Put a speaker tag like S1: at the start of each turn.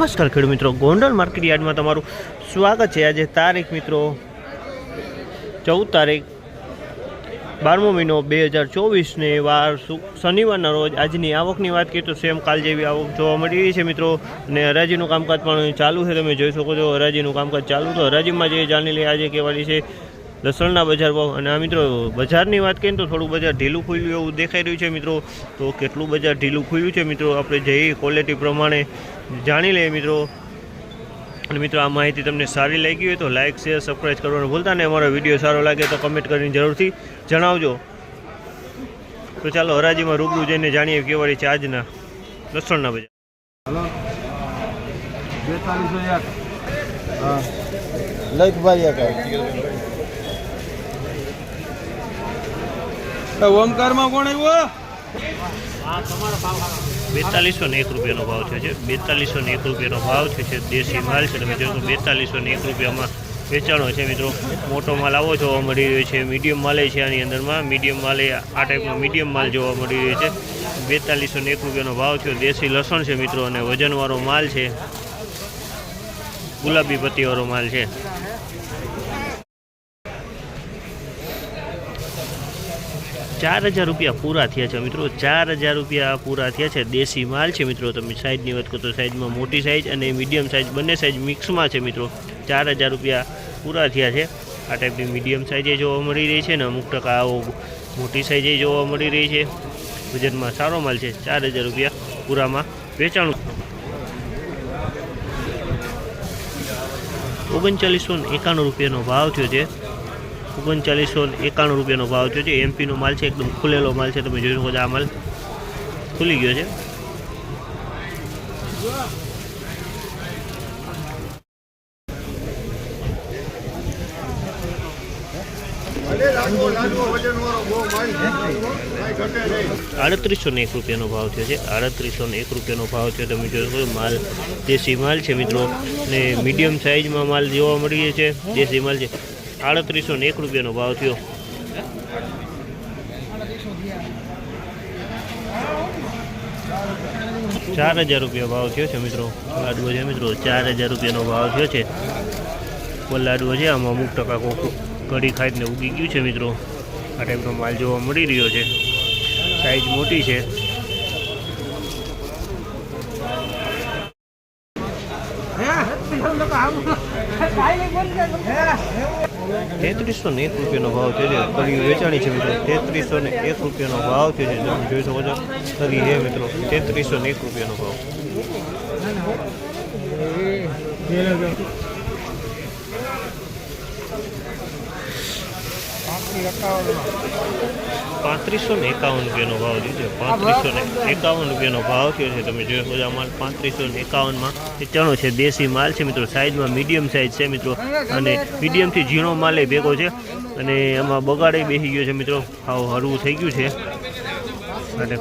S1: નમસ્કાર ખેડૂત મિત્રો. ગોંડલ માર્કેટ યાર્ડમાં તમારું સ્વાગત છે. આજે તારીખ મિત્રો ચૌદ તારીખ બારમો મહિનો બે હજાર ચોવીસને વાર શનિવારના રોજ આજની આવકની વાત કરીએ તો સેમ કાલ જેવી આવક જોવા મળી રહી છે મિત્રો. અને હરાજીનું કામકાજ પણ ચાલુ છે. તમે જોઈ શકો છો હરાજીનું કામકાજ ચાલુ તો હરાજીમાં જે જાણી લઈએ આજે કહેવાની છે લસણના બજાર ભાવ. અને આ મિત્રો બજારની વાત કરીએ તો થોડું બજાર ઢીલું ખુલ્યું એવું દેખાઈ રહ્યું છે મિત્રો. તો કેટલું બજાર ઢીલું ખુલ્યું છે મિત્રો? આપણે જઈએ ક્વોલિટી પ્રમાણે જાણી લઈએ મિત્રો. અને મિત્રો આ માહિતી તમને સારી લાગી હોય તો લાઇક શેર સબસ્ક્રાઈબ કરવાનું ભૂલતા ને અમારો વીડિયો સારો લાગે તો કમેન્ટ કરીને જરૂરથી જણાવજો. તો ચાલો હરાજીમાં રૂબરૂ જઈને જાણીએ કેવાળી છે આજના લસણના બજાર.
S2: હલો. બેતાલીસો એક હા.
S3: લખ ભાઈ કાંઈ
S2: ઓમકારમાં કોણ આવ્યો
S1: બેતાલીસો ને એક રૂપિયાનો ભાવ થયો છે. બેતાલીસો ને એક રૂપિયાનો ભાવ થયો છે. દેશી માલ છે. તમે જોશો બેતાલીસો ને એક રૂપિયામાં વેચાણો છે મિત્રો. મોટો માલ આવો જોવા મળી રહ્યો છે. મીડિયમ માલે છે આની અંદરમાં. મીડિયમ માલે આ ટાઈપનો મીડિયમ માલ જોવા મળી રહ્યો છે. બેતાલીસો ને એક રૂપિયાનો ભાવ થયો. દેશી લસણ છે મિત્રો અને વજનવાળો માલ છે. ગુલાબી પત્તીવાળો માલ છે. ચાર હજાર રૂપિયા પૂરા થયા છે મિત્રો, ચાર હજાર રૂપિયા પૂરા થયા છે. દેશી માલ છે મિત્રો, તમે સાઈઝની વાત કરો તો સાઈઝમાં મોટી સાઈઝ અને મીડિયમ સાઈઝ બંને સાઈઝ મિક્સમાં છે મિત્રો. ચાર હજાર રૂપિયા પૂરા થયા છે. આ ટાઈપની મીડિયમ સાઈઝે જોવા મળી રહી છે ને અમુક ટકા આવો મોટી સાઈઝે જોવા મળી રહી છે. બજેટમાં સારો માલ છે. ચાર હજાર રૂપિયા પૂરામાં વેચાણું. ઓગણચાલીસો એકાણું રૂપિયાનો ભાવ થયો છે. ઓગણચાલીસો એકાણું રૂપિયાનો ભાવ થયો છે. એમપીનો માલ છે, એકદમ ખુલેલો માલ છે. તમે જોઈ શકો આ માલ ખુલી ગયો છે. આડત્રીસો ને એક રૂપિયાનો ભાવ થયો છે. આડત્રીસો ને એક રૂપિયાનો ભાવ થયો. તમે જોઈ માલ દેશી માલ છે મિત્રો. ને મીડિયમ સાઇઝમાં માલ જોવા મળીએ છે દેશી માલ છે. આડત્રીસો ને એક રૂપિયાનો ભાવ થયો ચાર હજાર રૂપિયા ભાવ થયો છે મિત્રો લાડવો છે મિત્રો ચાર હજાર રૂપિયાનો ભાવ થયો છે લાડવો છે આમાં અમુક ટકા કોક કઢી ખાઈને ઉગી ગયું છે મિત્રો આ ટાઈપનો માલ જોવા મળી રહ્યો છે સાઈઝ મોટી છે તેત્રીસો ને એક રૂપિયાનો ભાવ છે જે વેચાણી છે મિત્રો. તેત્રીસો ને એક રૂપિયાનો ભાવ છે જે તમે જોઈ શકો છો તરી હે મિત્રો. તેત્રીસો ને એક રૂપિયાનો ભાવ. પાંત્રીસો ને એકાવન રૂપિયાનો ભાવ છે. પાંત્રીસો ને એકાવન રૂપિયાનો ભાવ થયો છે. તમે જોઈ શકો માલ પાંત્રીસો ને એકાવનમાં એ ચણો છે દેશી માલ છે મિત્રો. સાઈઝમાં મીડિયમ સાઈઝ છે મિત્રો. અને મીડિયમથી ઝીણો માલ એ ભેગો છે. અને એમાં બગાડે બેસી ગયો છે મિત્રો. ભાવ હરવું થઈ ગયું છે. અને